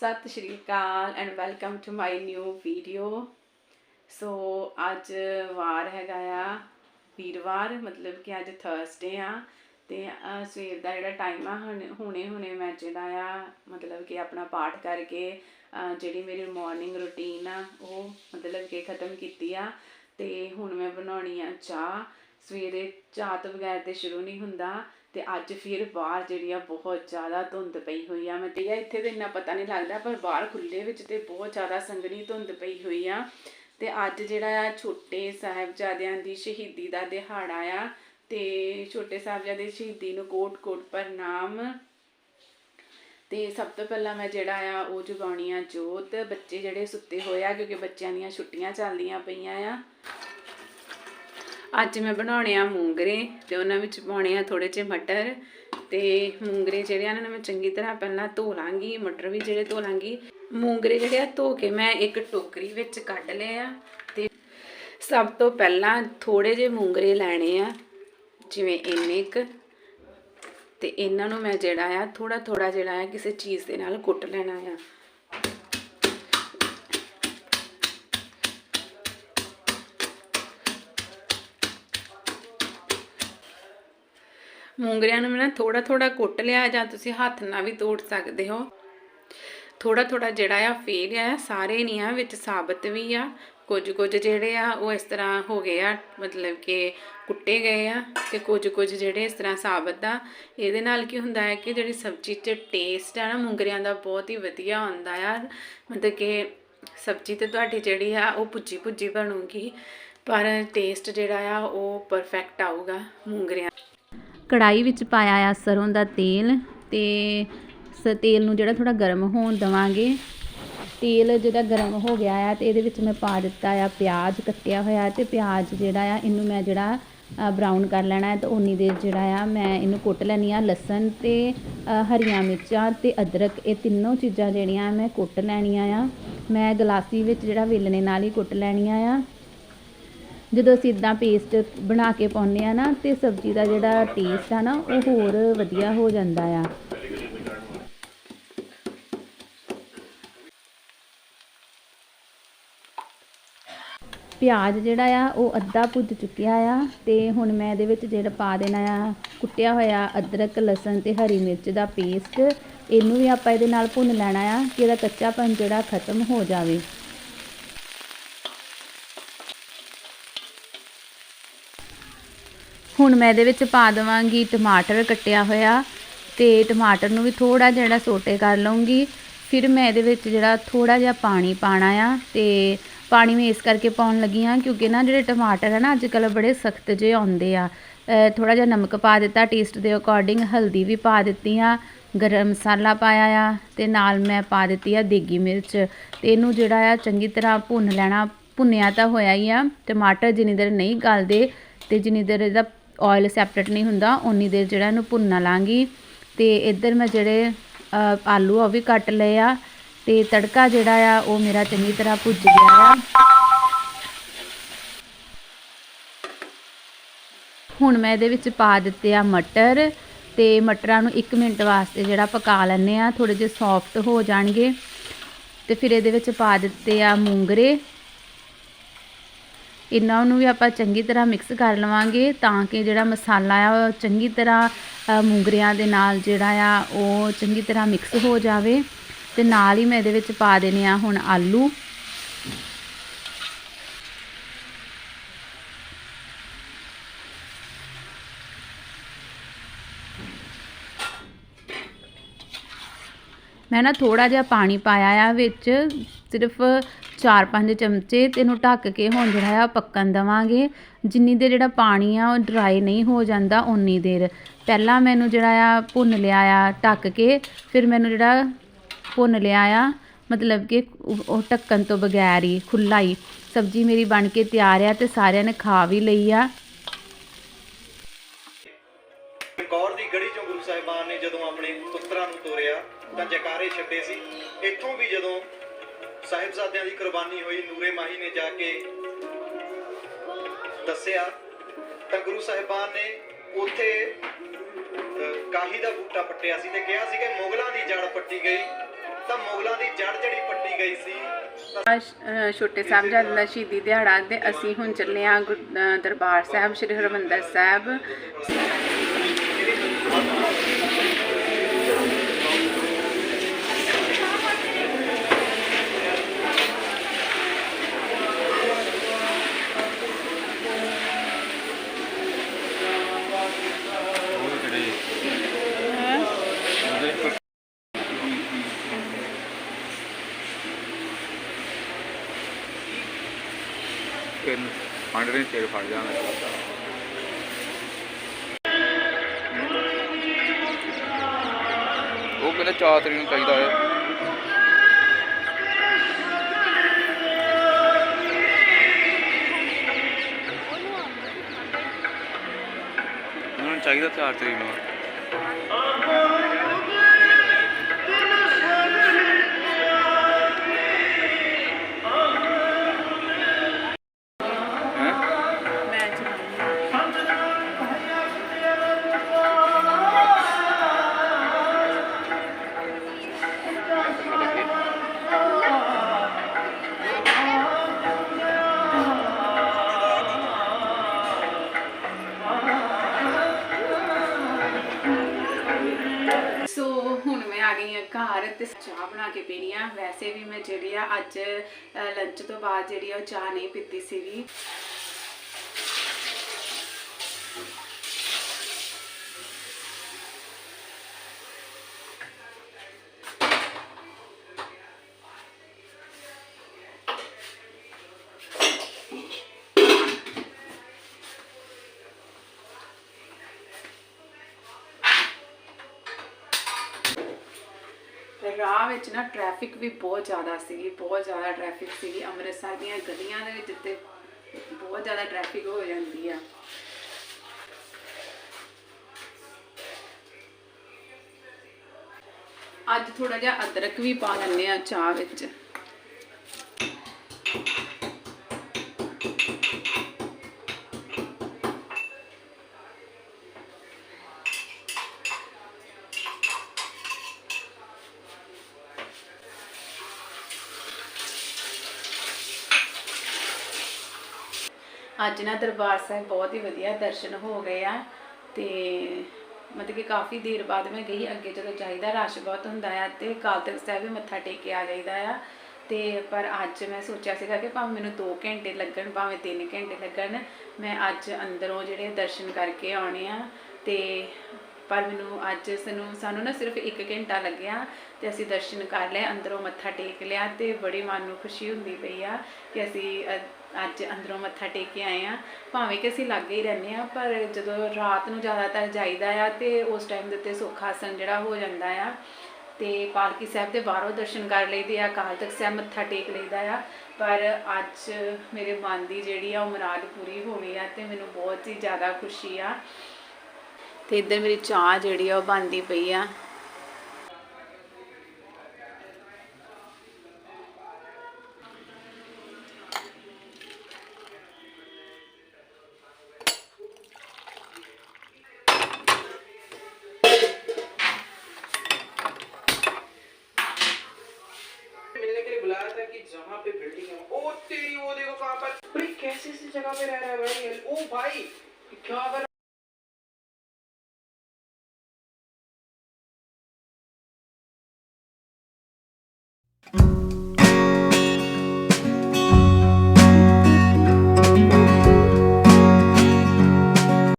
ਸਤਿ ਸ਼੍ਰੀ ਅਕਾਲ and welcome to my new video so ਅੱਜ ਵਾਰ ਹੈਗਾ ਆ, ਵੀਰਵਾਰ, ਮਤਲਬ ਕਿ ਅੱਜ ਥਰਸਡੇ ਆ। ਤੇ ਸਵੇਰ ਦਾ ਜਿਹੜਾ ਟਾਈਮ ਆ, ਹੁਣੇ ਹੁਣੇ ਹੁਣੇ ਮੈਂ ਜਿਹੜਾ ਆ, ਮਤਲਬ ਕਿ ਆਪਣਾ ਪਾਠ ਕਰਕੇ ਜਿਹੜੀ ਮੇਰੀ ਮਾਰਨਿੰਗ ਰੁਟੀਨ ਆ, ਉਹ ਮਤਲਬ ਕਿ ਖਤਮ ਕੀਤੀ ਆ। ਤੇ ਹੁਣ ਮੈਂ ਬਣਾਉਣੀ ਆ ਚਾਹ। ਸਵੇਰੇ ਚਾਹ ਤੋਂ ਬਗੈਰ ਤੇ ਸ਼ੁਰੂ ਨਹੀਂ ਹੁੰਦਾ। ਤੇ ਅੱਜ ਫਿਰ ਬਾਹਰ ਜਿਹੜੀ ਆ ਬਹੁਤ ਜ਼ਿਆਦਾ ਧੁੰਦ ਪਈ ਹੋਈ ਆ, ਮੈਂ ਤੇ ਕਿਹਾ ਇੱਥੇ ਤੇ ਇੰਨਾ ਪਤਾ ਨਹੀਂ ਲੱਗਦਾ, ਪਰ ਬਾਹਰ ਖੁੱਲੇ ਵਿੱਚ ਤੇ ਬਹੁਤ ਜ਼ਿਆਦਾ ਸੰਘਣੀ ਧੁੰਦ ਪਈ ਹੋਈ ਆ। ਤੇ ਅੱਜ ਜਿਹੜਾ ਆ ਛੋਟੇ ਸਾਹਿਬਜ਼ਾਦਿਆਂ ਦੀ ਸ਼ਹੀਦੀ ਦਾ ਦਿਹਾੜਾ ਆ, ਤੇ ਛੋਟੇ ਸਾਹਿਬਜ਼ਾਦੇ ਸ਼ਹੀਦੀ ਨੂੰ ਕੋਟ ਕੋਟ ਪ੍ਰਣਾਮ ਤੇ ਸਭ ਤੋਂ ਪਹਿਲਾਂ ਮੈਂ ਜਿਹੜਾ ਆ ਉਹ ਜਗਾਉਣੀ ਆ ਜੋਤ। ਬੱਚੇ ਜਿਹੜੇ ਸੁੱਤੇ ਹੋਏ ਆ, ਕਿਉਂਕਿ ਬੱਚਿਆਂ ਦੀਆਂ ਛੁੱਟੀਆਂ ਚੱਲਦੀਆਂ ਪਈਆਂ ਆ। ਅੱਜ ਮੈਂ ਬਣਾਉਣੇ ਆ ਮੂੰਗਰੇ ਤੇ ਉਹਨਾਂ ਵਿੱਚ ਪਾਉਣੇ ਆ ਥੋੜੇ ਜਿਹੇ ਮਟਰ ਤੇ ਮੂੰਗਰੇ ਜਿਹੜੇ ਆ ਇਹਨਾਂ ਨੂੰ, ਮੈਂ ਚੰਗੀ ਤਰ੍ਹਾਂ ਪਹਿਲਾਂ ਧੋ ਲਾਂਗੀ, ਮਟਰ ਵੀ ਜਿਹੜੇ ਧੋ ਲਾਂਗੀ। ਮੂੰਗਰੇ ਜਿਹੜੇ ਆ ਧੋ ਕੇ ਮੈਂ ਇੱਕ ਟੋਕਰੀ ਵਿੱਚ ਕੱਢ ਲਏ ਆ ਤੇ ਸਭ ਤੋਂ ਪਹਿਲਾਂ ਥੋੜੇ ਜਿਹੇ ਮੂੰਗਰੇ ਲੈਣੇ ਆ, ਜਿਵੇਂ ਇੰਨੇ ਕੁ। ਤੇ ਇਹਨਾਂ ਨੂੰ ਮੈਂ ਜਿਹੜਾ ਆ ਥੋੜਾ ਥੋੜਾ ਜਿਹੜਾ ਆ, ਕਿਸੇ ਚੀਜ਼ ਦੇ ਨਾਲ ਕੁੱਟ ਲੈਣਾ ਆ। ਮੂੰਗਰਿਆਂ ਨੂੰ ਮੈਂ ਨਾ ਥੋੜਾ ਥੋੜਾ ਕੁੱਟ ਲਿਆ ਜਾਂ ਤੁਸੀਂ ਹੱਥ ਨਾਲ ਵੀ ਤੋੜ ਸਕਦੇ ਹੋ। ਥੋੜਾ ਥੋੜਾ ਜਿਹੜਾ ਆ ਫੇਲ ਆ, ਸਾਰੇ ਨਹੀਂ ਆ, ਵਿੱਚ ਸਾਬਤ ਵੀ ਆ। ਕੁਝ ਕੁਝ ਜਿਹੜੇ ਆ ਉਹ ਇਸ ਤਰ੍ਹਾਂ ਹੋ ਗਏ ਆ, ਮਤਲਬ ਕਿ ਕੁੱਟੇ ਗਏ ਆ ਤੇ ਕੁਝ ਕੁਝ ਜਿਹੜੇ ਇਸ ਤਰ੍ਹਾਂ ਸਾਬਤ ਆ। ਇਹਦੇ ਨਾਲ ਕੀ ਹੁੰਦਾ ਹੈ ਕਿ ਜਿਹੜੀ ਸਬਜ਼ੀ 'ਚ ਟੇਸਟ ਆ ਨਾ ਮੂੰਗਰਿਆਂ ਦਾ ਬਹੁਤ ਹੀ ਵਧੀਆ ਆਉਂਦਾ ਆ। ਮਤਲਬ ਕਿ ਸਬਜ਼ੀ ਤੇ ਤੁਹਾਡੀ ਜਿਹੜੀ ਆ ਉਹ ਭੁੱਜੀ ਭੁੱਜੀ ਬਣੂਗੀ, ਪਰ ਟੇਸਟ ਜਿਹੜਾ ਆ ਉਹ ਪਰਫੈਕਟ ਆਊਗਾ ਮੂੰਗਰਿਆਂ ਕੜਾਈ ਵਿੱਚ ਪਾਇਆ ਆ ਸਰੋਂ ਦਾ ਤੇਲ ਤੇ ਸ ਤੇਲ ਨੂੰ ਜਿਹੜਾ ਥੋੜਾ ਗਰਮ ਹੋਣ ਦਵਾਂਗੇ। ਤੇਲ ਜਿਹੜਾ ਗਰਮ ਹੋ ਗਿਆ ਆ ਤੇ ਇਹਦੇ ਵਿੱਚ ਮੈਂ ਪਾ ਦਿੱਤਾ ਆ ਪਿਆਜ਼ ਕੱਟਿਆ ਹੋਇਆ ਤੇ ਪਿਆਜ਼ ਜਿਹੜਾ ਆ ਇਹਨੂੰ ਮੈਂ ਜਿਹੜਾ ਬਰਾਊਨ ਕਰ ਲੈਣਾ ਹੈ ਤੇ ਉਨੀ ਦੇ ਜਿਹੜਾ ਆ ਮੈਂ ਇਹਨੂੰ ਕੁੱਟ ਲੈਣੀ ਆ ਲਸਣ ਤੇ ਹਰੀਆਂ ਮਿਰਚਾਂ ਤੇ ਅਦਰਕ ਇਹ ਤਿੰਨੋਂ ਚੀਜ਼ਾਂ ਜਿਹੜੀਆਂ ਮੈਂ ਕੁੱਟ ਲੈਣੀਆਂ ਆ। ਮੈਂ ਗਲਾਸੀ ਵਿੱਚ ਜਿਹੜਾ ਵੇਲਣੇ ਨਾਲ ਹੀ ਕੁੱਟ ਲੈਣੀਆਂ ਆ। ਜਦੋਂ ਅਸੀਂ ਇਦਾਂ ਪੇਸਟ ਬਣਾ ਕੇ ਪਾਉਂਦੇ ਆ ਨਾ, ਤੇ ਸਬਜ਼ੀ ਦਾ ਜਿਹੜਾ ਟੇਸਟ ਆ ਨਾ, ਉਹ ਹੋਰ ਵਧੀਆ ਹੋ ਜਾਂਦਾ ਆ। ਪਿਆਜ਼ ਜਿਹੜਾ ਆ, ਉਹ ਅੱਧਾ ਭੁੱਜ ਚੁੱਕਿਆ ਆ, ਤੇ ਹੁਣ ਮੈਂ ਇਹਦੇ ਵਿੱਚ ਜਿਹੜਾ ਪਾ ਦੇਣਾ ਆ, ਕੁੱਟਿਆ ਹੋਇਆ ਅਦਰਕ, ਲਸਣ ਤੇ ਹਰੀ ਮਿਰਚ ਦਾ ਪੇਸਟ ਇਹਨੂੰ ਵੀ ਆਪਾਂ ਇਹਦੇ ਨਾਲ ਭੁੰਨ ਲੈਣਾ ਆ, ਕਿ ਇਹਦਾ ਕੱਚਾਪਨ ਜਿਹੜਾ ਖਤਮ ਹੋ ਜਾਵੇ। ਹੁਣ ਮੈਂ ਇਹਦੇ ਵਿੱਚ ਪਾ ਦੇਵਾਂਗੀ ਟਮਾਟਰ ਕੱਟਿਆ ਹੋਇਆ ਤੇ ਟਮਾਟਰ ਨੂੰ ਵੀ ਥੋੜਾ ਜਿਹੜਾ ਸੋਟੇ ਕਰ ਲਵਾਂਗੀ ਫਿਰ ਮੈਂ ਇਹਦੇ ਵਿੱਚ ਜਿਹੜਾ ਥੋੜਾ ਜਿਹਾ ਪਾਣੀ ਪਾਣਾ ਆ ਤੇ ਪਾਣੀ ਮੈਂ ਇਸ ਕਰਕੇ ਪਾਉਣ ਲੱਗੀ ਹਾਂ ਕਿਉਂਕਿ ਨਾ ਜਿਹੜੇ ਟਮਾਟਰ ਹੈ ਨਾ ਅੱਜ ਕੱਲ੍ਹ ਬੜੇ ਸਖਤ ਜਿਹੇ ਆਉਂਦੇ ਆ। ਥੋੜਾ ਜਿਹਾ ਨਮਕ ਪਾ ਦਿੱਤਾ ਟੇਸਟ ਦੇ ਅਕੋਰਡਿੰਗ ਹਲਦੀ ਵੀ ਪਾ ਦਿੱਤੀ ਆ ਗਰਮ ਮਸਾਲਾ ਪਾਇਆ ਆ ਤੇ ਨਾਲ ਮੈਂ ਪਾ ਦਿੱਤੀ ਆ ਦੇਗੀ ਮਿਰਚ ਤੇ ਇਹਨੂੰ ਜਿਹੜਾ ਆ ਚੰਗੀ ਤਰ੍ਹਾਂ ਭੁੰਨ ਲੈਣਾ, ਭੁੰਨਿਆ ਤਾਂ ਹੋਇਆ ਹੀ ਆ। ਟਮਾਟਰ ਜਿੰਨੀ ਦੇਰ ਨਹੀਂ ਗਲਦੇ ਤੇ ਜਿੰਨੀ ਦੇਰ ਇਹਦਾ ਆਇਲ ਸੈਪਰੇਟ ਨਹੀਂ ਹੁੰਦਾ ਉਨੀ ਦੇਰ ਜਿਹੜਾ ਇਹਨੂੰ ਭੁੰਨ ਲਾਂਗੀ। ਤੇ ਇੱਧਰ ਮੈਂ ਜਿਹੜੇ ਆਲੂ ਆ ਉਹ ਵੀ ਕੱਟ ਲਏ ਆ। ਤੇ ਤੜਕਾ ਜਿਹੜਾ ਆ, ਉਹ ਮੇਰਾ ਚੰਗੀ ਤਰ੍ਹਾਂ ਭੁੱਜ ਗਿਆ ਆ। ਹੁਣ ਮੈਂ ਇਹਦੇ ਵਿੱਚ ਪਾ ਦਿੱਤੇ ਆ ਮਟਰ। ਤੇ ਮਟਰਾਂ ਨੂੰ 1 ਮਿੰਟ ਵਾਸਤੇ ਜਿਹੜਾ ਪਕਾ ਲੈਣੇ ਆ ਥੋੜੇ ਜਿਹੇ ਸੌਫਟ ਹੋ ਜਾਣਗੇ। ਤੇ ਫਿਰ ਇਹਦੇ ਵਿੱਚ ਪਾ ਦਿੱਤੇ ਆ ਮੂੰਗਰੇ। ਇਹਨਾਂ ਨੂੰ ਵੀ ਆਪਾਂ ਚੰਗੀ ਤਰ੍ਹਾਂ ਮਿਕਸ ਕਰ ਲਵਾਂਗੇ ਤਾਂ ਕਿ ਜਿਹੜਾ ਮਸਾਲਾ ਆ ਉਹ ਚੰਗੀ ਤਰ੍ਹਾਂ ਮੂੰਗਰਿਆਂ ਦੇ ਨਾਲ ਜਿਹੜਾ ਆ ਉਹ ਚੰਗੀ ਤਰ੍ਹਾਂ ਮਿਕਸ ਹੋ ਜਾਵੇ। ਤੇ ਨਾਲ ਹੀ ਮੈਂ ਇਹਦੇ ਵਿੱਚ ਪਾ ਦੇਣੇ ਆ ਹੁਣ ਆਲੂ। ਮੈਂ ਨਾ ਥੋੜਾ ਜਿਹਾ ਪਾਣੀ ਪਾਇਆ ਆ ਵਿੱਚ, ਸਿਰਫ 4-5 ਚਮਚੇ ਤੇ ਇਹਨੂੰ ਢੱਕ ਕੇ ਹੁਣ ਜਿਹੜਾ ਆ ਪੱਕਣ ਦਵਾਂਗੇ। ਜਿੰਨੀ ਦੇਰ ਜਿਹੜਾ ਪਾਣੀ ਆ ਉਹ ਡਰਾਈ ਨਹੀਂ ਹੋ ਜਾਂਦਾ ਉਨੀ ਦੇਰ। ਪਹਿਲਾਂ ਮੈਨੂੰ ਜਿਹੜਾ ਆ ਭੁੰਨ ਲਿਆ ਆ ਢੱਕ ਕੇ, ਫਿਰ ਮੈਨੂੰ ਜਿਹੜਾ ਭੁੰਨ ਲਿਆ ਆ, ਮਤਲਬ ਕਿ ਉਹ ਢੱਕਣ ਤੋਂ ਬਗੈਰ ਹੀ ਖੁੱਲਾ ਹੀ ਸਬਜ਼ੀ ਮੇਰੀ ਬਣ ਕੇ ਤਿਆਰ ਆ ਤੇ ਸਾਰਿਆਂ ਨੇ ਖਾ ਵੀ ਲਈ ਆ। ਕੌਰ ਦੀ ਗੜੀ ਚੋਂ ਗੁਰੂ ਸਾਹਿਬਾਨ ਨੇ ਜਦੋਂ ਆਪਣੇ ਪੁੱਤਰਾਂ ਨੂੰ ਤੋਰਿਆ, ਤਾਂ ਜੈਕਾਰੇ ਛੱਡੇ ਸੀ। ਇੱਥੋਂ ਵੀ ਜਦੋਂ ਸਾਹਿਬਜ਼ਾਦਿਆਂ ਦੀ ਕੁਰਬਾਨੀ ਹੋਈ, ਨੂਰੇ ਮਾਹੀ ਨੇ ਜਾ ਕੇ ਦੱਸਿਆ ਤਾਂ ਗੁਰੂ ਸਾਹਿਬਾਨ ਨੇ ਉੱਥੇ ਕਾਹੀ ਦਾ ਬੂਟਾ ਪੱਟਿਆ ਸੀ ਤੇ ਕਿਹਾ ਸੀ ਕਿ ਮੁਗਲਾਂ ਦੀ ਜੜ ਪੱਟੀ ਗਈ। ਤਾਂ ਮੁਗਲਾਂ ਦੀ ਜੜ ਜੜੀ ਪੱਟੀ ਗਈ ਸੀ ਛੋਟੇ ਸਾਹਿਬਜ਼ਾਦੇ ਦਾ ਸ਼ਹੀਦੀ ਦਿਹਾੜਾ ਤੇ ਅਸੀਂ ਹੁਣ ਚੱਲੇ ਆ ਦਰਬਾਰ ਸਾਹਿਬ, ਸ੍ਰੀ ਹਰਿਮੰਦਰ ਸਾਹਿਬ। ਫਿਰ ਫੰਡ ਨੇ ਸਿਰ ਫੜ ਜਾਣਾ। ਉਹ ਕਹਿੰਦਾ ਚਾਰ ਤਰੀਕ ਨੂੰ ਚਾਹੀਦਾ ਹੈ। ਚਾਹੀਦਾ ਚਾਰ ਤਰੀਕ ਨੂੰ। ਸੋ ਹੁਣ ਮੈਂ ਆ ਗਈ ਹਾਂ ਘਰ ਤੇ ਚਾਹ ਬਣਾ ਕੇ ਪੀਣੀ ਆ। ਵੈਸੇ ਵੀ ਮੈਂ ਜਿਹੜੀ ਆ ਅੱਜ ਲੰਚ ਤੋਂ ਬਾਅਦ ਜਿਹੜੀ ਆ ਉਹ ਚਾਹ ਨਹੀਂ ਪੀਤੀ ਸੀਗੀ। ਰਾਹ ਵਿੱਚ ਨਾ ਟ੍ਰੈਫਿਕ ਵੀ ਬਹੁਤ ਜ਼ਿਆਦਾ ਸੀਗੀ, ਬਹੁਤ ਜ਼ਿਆਦਾ ਟ੍ਰੈਫਿਕ ਸੀਗੀ। ਅੰਮ੍ਰਿਤਸਰ ਦੀਆਂ ਗਲੀਆਂ ਦੇ ਵਿੱਚ ਤੇ ਬਹੁਤ ਜ਼ਿਆਦਾ ਟ੍ਰੈਫਿਕ ਹੋ ਜਾਂਦੀ ਆ। ਅੱਜ ਥੋੜਾ ਜਿਹਾ ਅਦਰਕ ਵੀ ਪਾ ਲੈਂਦੇ ਆ ਚਾਹ ਵਿੱਚ। ਅੱਜ ਨਾ ਦਰਬਾਰ ਸਾਹਿਬ ਬਹੁਤ ਹੀ ਵਧੀਆ ਦਰਸ਼ਨ ਹੋ ਗਏ ਆ ਤੇ ਮਤਲਬ ਕਿ ਕਾਫੀ ਦੇਰ ਬਾਅਦ ਮੈਂ ਗਈ, ਅੱਗੇ ਜਦੋਂ ਜਾਈਦਾ ਰਸ਼ ਬਹੁਤ ਹੁੰਦਾ ਆ ਤੇ ਕਾਲ ਤਖਤ ਸਾਹਿਬ ਵੀ ਮੱਥਾ ਟੇਕ ਕੇ ਆ ਜਾਈਦਾ ਆ। ਤੇ ਪਰ ਅੱਜ ਮੈਂ ਸੋਚਿਆ ਸੀਗਾ ਕਿ ਭਾਵੇਂ ਮੈਨੂੰ 2 ਘੰਟੇ ਲੱਗਣ, ਭਾਵੇਂ 3 ਘੰਟੇ ਲੱਗਣ, ਮੈਂ ਅੱਜ ਅੰਦਰੋਂ ਜਿਹੜੇ ਦਰਸ਼ਨ ਕਰਕੇ ਆਉਣੇ ਆ। ਤੇ ਪਰ ਮੈਨੂੰ ਅੱਜ ਸਾਨੂੰ ਸਾਨੂੰ ਨਾ ਸਿਰਫ 1 ਘੰਟਾ ਲੱਗਿਆ ਤੇ ਅਸੀਂ ਦਰਸ਼ਨ ਕਰ ਲਏ, ਅੰਦਰੋਂ ਮੱਥਾ ਟੇਕ ਲਿਆ ਤੇ ਬੜੀ ਮਨ ਨੂੰ ਖੁਸ਼ੀ ਹੁੰਦੀ ਪਈ ਆ ਕਿ ਅਸੀਂ ਅੱਜ ਅੰਦਰੋਂ ਮੱਥਾ ਟੇਕ ਕੇ ਆਏ ਆ ਭਾਵੇਂ ਕਿ ਅਸੀਂ ਲਾਗੇ ਹੀ ਰਹਿੰਦੇ ਆ ਪਰ ਜਦੋਂ ਰਾਤ ਨੂੰ ਜ਼ਿਆਦਾਤਰ ਜਾਈਦਾ ਆ ਤੇ ਉਸ ਟਾਈਮ ਦੇ ਉੱਤੇ ਸੁੱਖ ਸੁੱਖਾਸਨ ਜਿਹੜਾ ਹੋ ਜਾਂਦਾ ਆ। ਤੇ ਪਾਲਕੀ ਸਾਹਿਬ ਦੇ ਬਾਹਰੋਂ ਦਰਸ਼ਨ ਕਰ ਲਈਦੇ ਆ, ਅਕਾਲ ਤਖਤ ਸਾਹਿਬ ਮੱਥਾ ਟੇਕ ਲਈਦਾ ਆ। ਪਰ ਅੱਜ ਮੇਰੇ ਮਨ ਦੀ ਜਿਹੜੀ ਆ ਉਹ ਮੁਰਾਦ ਪੂਰੀ ਹੋ ਗਈ ਆ ਤੇ ਮੈਨੂੰ ਬਹੁਤ ਹੀ ਜ਼ਿਆਦਾ ਖੁਸ਼ੀ ਆ। ਤੇ ਇੱਧਰ ਮੇਰੀ ਚਾਹ ਜਿਹੜੀ ਆ ਉਹ ਬਣਦੀ ਪਈ ਆ। വേറെ വഴിയിൽ ഊ ഭായി